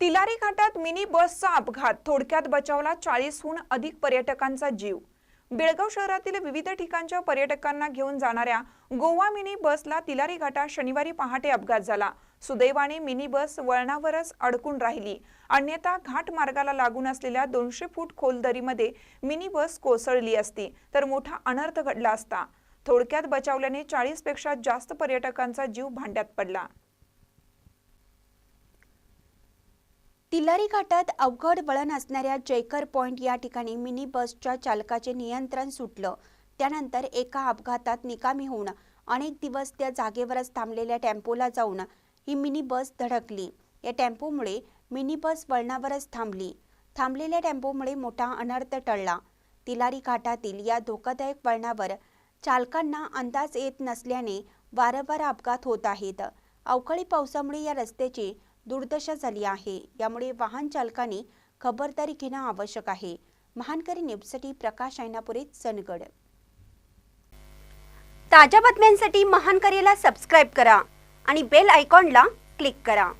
तिलारी घाटात मिनी बसचा अपघात. थोडक्यात बचावला चाळीसहून अधिक पर्यटकांचा जीव. बेळगाव शहरातील विविध ठिकाणच्या पर्यटकांना घेऊन जाणाऱ्या गोवा मिनी बसला तिलारी घाटात शनिवारी पहाटे अपघात झाला. सुदैवाने मिनी बस वळणावरच अडकून राहिली. अन्यथा घाट मार्गाला लागून असलेल्या दोनशे फूट खोल दरीमध्ये मिनी बस कोसळली असती तर मोठा अनर्थ घडला असता. थोडक्यात बचावल्याने चाळीसपेक्षा जास्त पर्यटकांचा जीव भांड्यात पडला. तिलारी घाटात अवघड वळण असणाऱ्या जयकर पॉइंट या ठिकाणी मिनी बसच्या चालकाचे नियंत्रण सुटलं. त्यानंतर एका अपघातात निकामी होऊन अनेक दिवस त्या जागेवरच थांबलेल्या टेम्पोला जाऊन ही मिनी बस धडकली. या टेम्पोमुळे मिनी बस वळणावरच थांबली. थांबलेल्या टेम्पोमुळे मोठा अनर्थ टळला. तिलारी घाटातील या धोकादायक वळणावर चालकांना अंदाज येत नसल्याने वारंवार अपघात होत आहेत. अवकाळी पावसामुळे या रस्त्याची दुर्दशा झाली आहे. यामुळे वाहन चालकांनी खबरदारी घेणं आवश्यक आहे. महानकरी न्यूजसाठी प्रकाश ऐनापुरे चंदगड. ताज्या बातम्यांसाठी महानकरीला सबस्क्राईब करा आणि बेल आयकॉनला क्लिक करा.